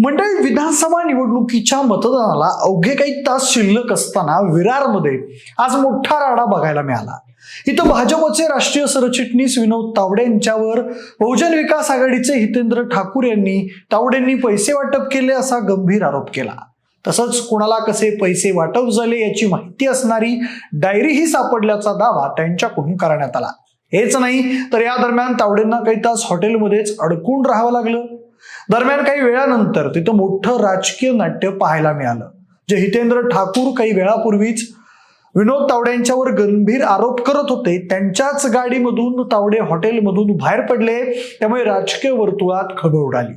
मंडळी विधानसभा निवडणुकीच्या मतदानाला अवघे काही तास शिल्लक असताना विरारमध्ये आज मोठा राडा बघायला मिळाला. इथं भाजपचे राष्ट्रीय सरचिटणीस विनोद तावडे यांच्यावर बहुजन विकास आघाडीचे हितेंद्र ठाकूर यांनी तावडेंनी पैसे वाटप केले असा गंभीर आरोप केला. तसंच कुणाला कसे पैसे वाटप झाले याची माहिती असणारी डायरीही सापडल्याचा दावा त्यांच्याकडून करण्यात आला. हेच नाही तर या दरम्यान तावडेंना काही तास हॉटेलमध्येच अडकून राहावं लागलं. दरम्यान काही वेळानंतर तिथं मोठं राजकीय नाट्य पाहायला मिळालं जे हितेंद्र ठाकूर काही वेळापूर्वीच विनोद तावड्यांच्यावर गंभीर आरोप करत होते. त्यांच्याच गाडीमधून तावडे हॉटेलमधून बाहेर पडले त्यामुळे राजकीय वर्तुळात खळबळ उडाली.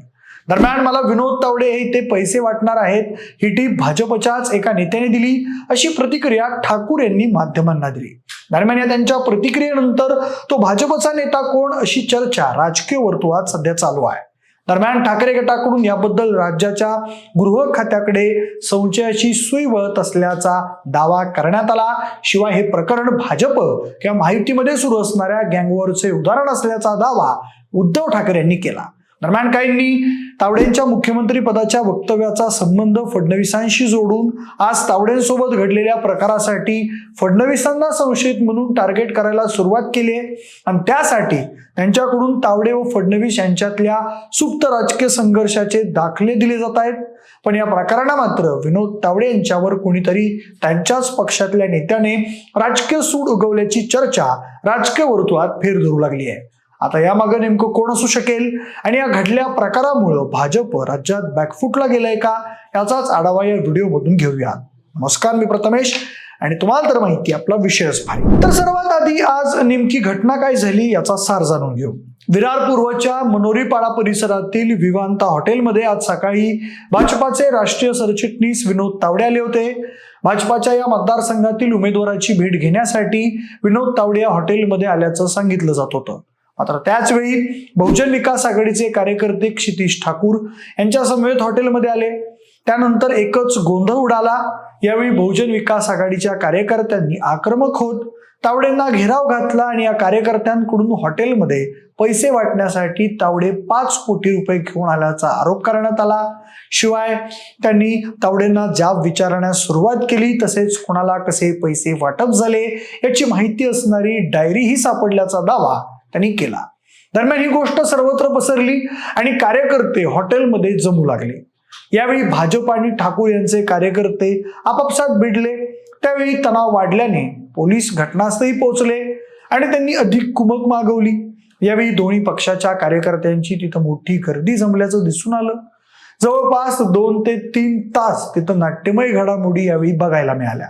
दरम्यान मला विनोद तावडे हे ते पैसे वाटणार आहेत ही टीप भाजपच्याच एका नेत्याने दिली अशी प्रतिक्रिया ठाकूर यांनी माध्यमांना दिली. दरम्यान या त्यांच्या प्रतिक्रियेनंतर तो भाजपचा नेता कोण अशी चर्चा राजकीय वर्तुळात सध्या चालू आहे. दरम्यान ठाकरे गटाकडून याबद्दल राज्याच्या गृह खात्याकडे संशयाची सुई वळत असल्याचा दावा करण्यात आला. शिवाय हे प्रकरण भाजप किंवा माहितीमध्ये सुरू असणाऱ्या गँगवॉरचे उदाहरण असल्याचा दावा उद्धव ठाकरे यांनी केला. दरम्यान काहींनी तावडेंच्या मुख्यमंत्री पदाच्या वक्तव्याचा संबंध फडणवीसांशी जोडून आज तावडेंसोबत घडलेल्या प्रकारासाठी फडणवीसांना संशयित म्हणून टार्गेट करायला सुरुवात केली आहे. आणि त्यासाठी त्यांच्याकडून तावडे व फडणवीस यांच्यातल्या सुप्त राजकीय संघर्षाचे दाखले दिले जात आहेत. पण या प्रकारांना मात्र विनोद तावडे यांच्यावर कोणीतरी त्यांच्याच पक्षातल्या नेत्याने राजकीय सूड उगवल्याची चर्चा राजकीय वर्तुळात फेर धरू लागली आहे. आता यामागं नेमकं कोण असू शकेल? आणि या घडल्या प्रकारामुळं भाजप राज्यात बॅकफुटला गेलंय का? याचाच आढावा या व्हिडिओमधून घेऊया. नमस्कार मी प्रथमेश. आणि तुम्हाला तर माहिती आपला विषयच भारी. तर सर्वात आधी आज नेमकी घटना काय झाली याचा सार जाणून घेऊ. विरार पूर्वच्या मनोरीपाडा परिसरातील विवांता हॉटेलमध्ये आज सकाळी भाजपाचे राष्ट्रीय सरचिटणीस विनोद तावडे आले होते. भाजपाच्या या मतदारसंघातील उमेदवाराची भेट घेण्यासाठी विनोद तावडे या हॉटेलमध्ये आल्याचं सांगितलं जात होतं. मात्र त्याचवेळी बहुजन विकास आघाडीचे कार्यकर्ते क्षितिश ठाकूर यांच्या समवेत हॉटेलमध्ये आले. त्यानंतर एकच गोंधळ उडाला. यावेळी बहुजन विकास आघाडीच्या कार्यकर्त्यांनी आक्रमक होत तावडेंना घेराव घातला आणि या कार्यकर्त्यांकडून हॉटेलमध्ये पैसे वाटण्यासाठी तावडे पाच कोटी रुपये घेऊन आल्याचा आरोप करण्यात आला. शिवाय त्यांनी तावडेंना जाब विचारण्यास सुरुवात केली तसेच कोणाला कसे पैसे वाटप झाले याची माहिती असणारी डायरीही सापडल्याचा दावा त्यांनी केला. दरम्यान ही गोष्ट सर्वत्र पसरली आणि कार्यकर्ते हॉटेलमध्ये जमू लागले. यावेळी भाजप आणि ठाकूर यांचे कार्यकर्ते आपापसात भिडले. त्यावेळी तणाव वाढल्याने पोलीस घटनास्थळी पोहोचले आणि त्यांनी अधिक कुमक मागवली. यावेळी दोन्ही पक्षाच्या कार्यकर्त्यांची तिथं मोठी गर्दी जमल्याचं दिसून आलं. जवळपास दोन ते तीन तास तिथं नाट्यमय घडामोडी यावेळी बघायला मिळाल्या.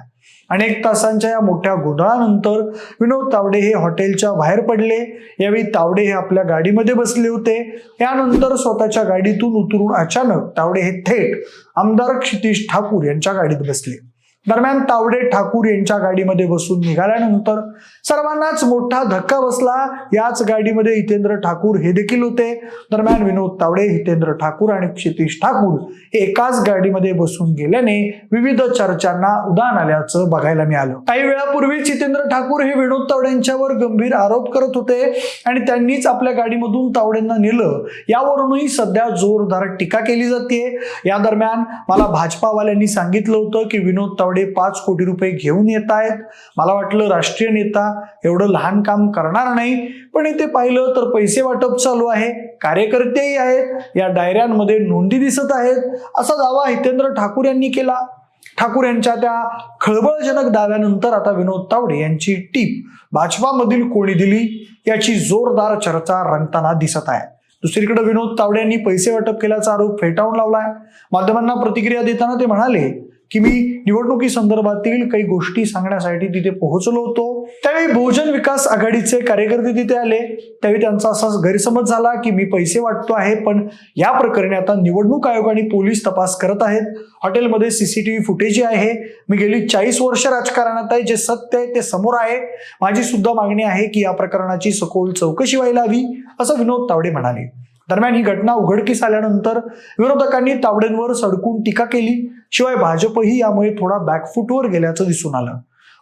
अनेक तासांच्या या मोठ्या गोंधळानंतर विनोद तावडे हे हॉटेलच्या बाहेर पडले. यावेळी तावडे हे आपल्या गाडीमध्ये बसले होते. यानंतर स्वतःच्या गाडीतून उतरून अचानक तावडे हे थेट आमदार क्षितिश ठाकूर यांच्या गाडीत बसले. दरम्यान तावडे ठाकूर यांच्या गाडीमध्ये बसून निघाल्यानंतर सर्वांनाच मोठा धक्का बसला. याच गाडीमध्ये हितेंद्र ठाकूर हे देखील होते. दरम्यान विनोद तावडे हितेंद्र ठाकूर आणि क्षितिश ठाकूर एकाच गाडीमध्ये बसून गेल्याने विविध चर्चांना उदान आल्याचं बघायला मिळालं. काही वेळापूर्वीच हितेंद्र ठाकूर हे विनोद तावडेंच्यावर गंभीर आरोप करत होते आणि त्यांनीच आपल्या गाडीमधून तावडेंना नेलं. यावरूनही सध्या जोरदार टीका केली जाते या दरम्यान मला भाजपावाल्यांनी सांगितलं होतं की विनोद तावडे पाच कोटी रुपये घेऊन येत आहेत. मला वाटलं राष्ट्रीय नेता एवढं लहान काम करणार नाही. पण इथे पाहिलं तर पैसे वाटप चालू आहे. कार्यकर्तेही आहेत. या डायऱ्यांमध्ये नोंदी दिसत आहेत. असा दावा हितेंद्र ठाकूर यांनी केला. ठाकूर यांच्या त्या खळबळजनक दाव्यानंतर आता विनोद तावडे यांची टीप. भाजपामधील कोणी दिली याची जोरदार चर्चा रंगताना दिसत आहे. दुसरीकडे विनोद तावडे यांनी पैसे वाटप केल्याचा आरोप फेटाळून लावलाय. माध्यमांना प्रतिक्रिया देताना ते म्हणाले की मी निवडणुकी संदर्भातील काही गोष्टी सांगण्यासाठी तिथे पोहोचलो होतो. त्यावेळी बहुजन विकास आघाडीचे कार्यकर्ते तिथे आले. त्यावेळी त्यांचा असा गैरसमज झाला की मी पैसे वाटतो आहे पण या प्रकरणी आता निवडणूक आयोग आणि पोलीस तपास करत आहेत. हॉटेलमध्ये सीसीटीव्ही फुटेज आहे. मी गेली चाळीस वर्ष राजकारणात आहे. जे सत्य आहे ते समोर आहे. माझी सुद्धा मागणी आहे की या प्रकरणाची सखोल चौकशी व्हायला हवी असं विनोद तावडे म्हणाले. दरम्यान ही घटना उघडकीस आल्यानंतर विरोधकांनी तावडेंवर सडकून टीका केली. शिवाय भाजपही यामुळे थोडा बॅकफुटवर गेल्याचं दिसून आलं.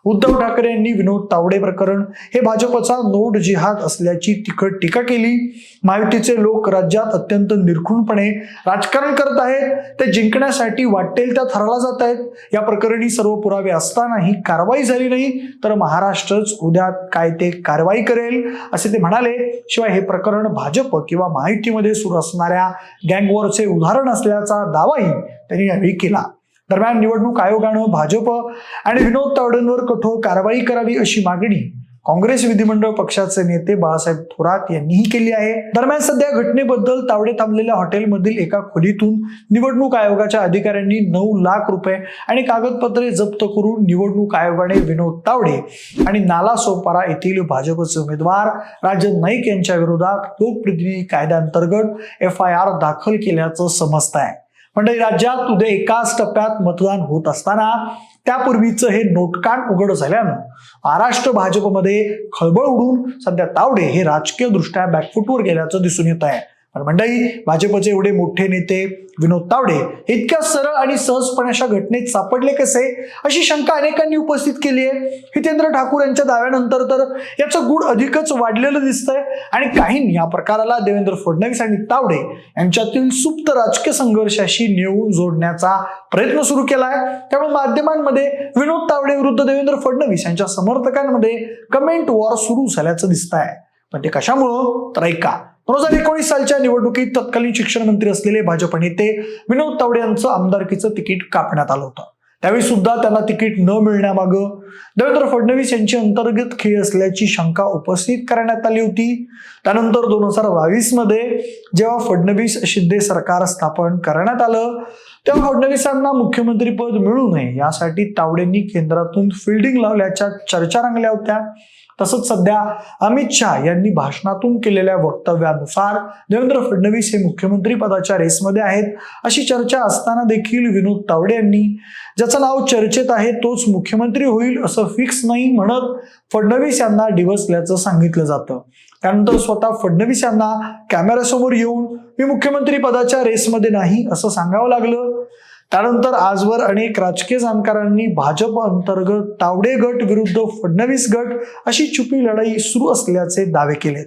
उद्धव ठाकरे यांनी विनोद तावडे प्रकरण हे भाजपचा नोट जिहाद असल्याची तिखट टीका केली. महायुतीचे लोक राज्यात अत्यंत निरखूनपणे राजकारण करत आहेत. ते जिंकण्यासाठी वाटेल त्या थराला जात आहेत. या प्रकरणी सर्व पुरावे असतानाही कारवाई झाली नाही. तर महाराष्ट्रच उद्या काय ते कारवाई करेल? असे ते म्हणाले. शिवाय हे प्रकरण भाजप किंवा महायुतीमध्ये सुरू असणाऱ्या गँगवॉरचे उदाहरण असल्याचा दावाही त्यांनी यावेळी केला. दरम्यान निवडणूक आयोगानं भाजप आणि विनोद तावडेंवर कठोर कारवाई करावी अशी मागणी काँग्रेस विधिमंडळ पक्षाचे नेते बाळासाहेब थोरात यांनीही केली आहे. दरम्यान सध्या घटनेबद्दल तावडे थांबलेल्या हॉटेलमधील एका खोलीतून निवडणूक आयोगाच्या अधिकाऱ्यांनी नऊ लाख रुपये आणि कागदपत्रे जप्त करून निवडणूक आयोगाने विनोद तावडे आणि नाला सोपारा येथील भाजपचे उमेदवार राजन नाईक यांच्या विरोधात लोकप्रतिनिधी कायद्याअंतर्गत एफ आय आर दाखल केल्याचं समजत आहे म्हणजे राज्यात उद्या एकाच टप्प्यात मतदान होत असताना त्यापूर्वीचं हे नोटकांड उघड झाल्यानं महाराष्ट्र भाजपमध्ये खळबळ उडून सध्या तावडे हे राजकीय दृष्ट्या बॅकफुटवर गेल्याचं दिसून येत आहे. पण मंडळी भाजपचे एवढे मोठे नेते विनोद तावडे हे इतक्या सरळ आणि सहजपणे अशा घटनेत सापडले कसे? अशी शंका अनेकांनी उपस्थित केली आहे. हितेंद्र ठाकूर यांच्या दाव्यानंतर तर याचं गुढ अधिकच वाढलेलं दिसतंय. आणि काहींनी या प्रकाराला देवेंद्र फडणवीस आणि तावडे यांच्यातील सुप्त राजकीय संघर्षाशी नेऊन जोडण्याचा प्रयत्न सुरू केला आहे त्यामुळे माध्यमांमध्ये विनोद तावडे विरुद्ध देवेंद्र फडणवीस यांच्या समर्थकांमध्ये कमेंट वॉर सुरू झाल्याचं दिसत आहे पण ते कशामुळं? तर ऐका. दोन हजार एकोणीस सालच्या निवडणुकीत तत्कालीन शिक्षण मंत्री असलेले भाजप नेते विनोद तावडे यांचं आमदारकीचं तिकीट कापण्यात आलं होतं. त्यावेळी सुद्धा त्यांना तिकीट न मिळण्यामागं देवेंद्र फडणवीस यांची अंतर्गत खेळ असल्याची शंका उपस्थित करण्यात आली होती. त्यानंतर दोन हजार बावीसमध्ये जेव्हा फडणवीस शिंदे सरकार स्थापन करण्यात आलं तेव्हा फडणवीसांना मुख्यमंत्रीपद मिळू नये यासाठी तावडेंनी केंद्रातून फिल्डिंग लावल्याच्या चर्चा रंगल्या होत्या. तसंच सध्या अमित शहा यांनी भाषणातून केलेल्या वक्तव्यानुसार देवेंद्र फडणवीस हे मुख्यमंत्री पदाच्या रेसमध्ये आहेत अशी चर्चा असताना देखील विनोद तावडे यांनी ज्याचं नाव चर्चेत आहे तोच मुख्यमंत्री होईल असं फिक्स नाही म्हणत फडणवीस यांना डिवसल्याचं सांगितलं जातं. त्यानंतर स्वतः फडणवीस यांना कॅमेऱ्यासमोर येऊन मी मुख्यमंत्री पदाच्या रेसमध्ये नाही असं सांगावं लागलं. त्यानंतर आजवर अनेक राजकीय जाणकारांनी भाजप अंतर्गत तावडे गट विरुद्ध फडणवीस गट अशी छुपी लढाई सुरू असल्याचे दावे केलेत.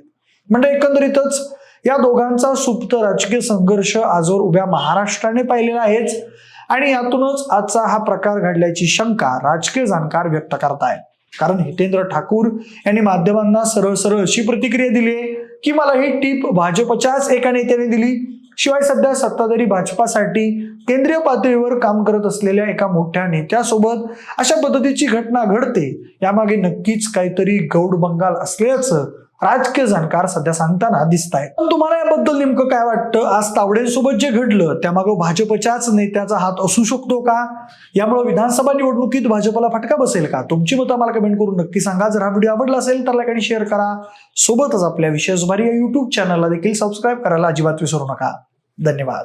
म्हणजे एकंदरीतच या दोघांचा सुप्त राजकीय संघर्ष आजवर उभ्या महाराष्ट्राने पाहिलेला आहेच. आणि यातूनच आजचा हा प्रकार घडल्याची शंका राजकीय जाणकार व्यक्त करतायत. कारण हितेंद्र ठाकूर यांनी माध्यमांना सरळ सरळ अशी प्रतिक्रिया दिली आहे की मला ही टीप भाजपच्याच एका नेत्याने दिली. शिवाय सध्या सत्ताधारी भाजपासाठी केंद्रीय पातळीवर काम करत असलेल्या एका मोठ्या नेत्यासोबत अशा पद्धतीची घटना घडते. यामागे नक्कीच काहीतरी गौड बंगाल असल्याचं राजकीय जाणकार सध्या सांगताना दिसत आहेत पण तुम्हाला याबद्दल नेमकं काय वाटतं? आज तावडेंसोबत जे घडलं त्यामागं भाजपच्याच नेत्याचा हात असू शकतो का? यामुळे विधानसभा निवडणुकीत भाजपला फटका बसेल का? तुमची मतं आम्हाला कमेंट करून नक्की सांगा. जर हा व्हिडिओ आवडला असेल तर लाईक आणि शेअर करा. सोबतच आपल्या विशेष भारी या युट्यूब चॅनलला देखील सबस्क्राईब करायला अजिबात विसरू नका. धन्यवाद.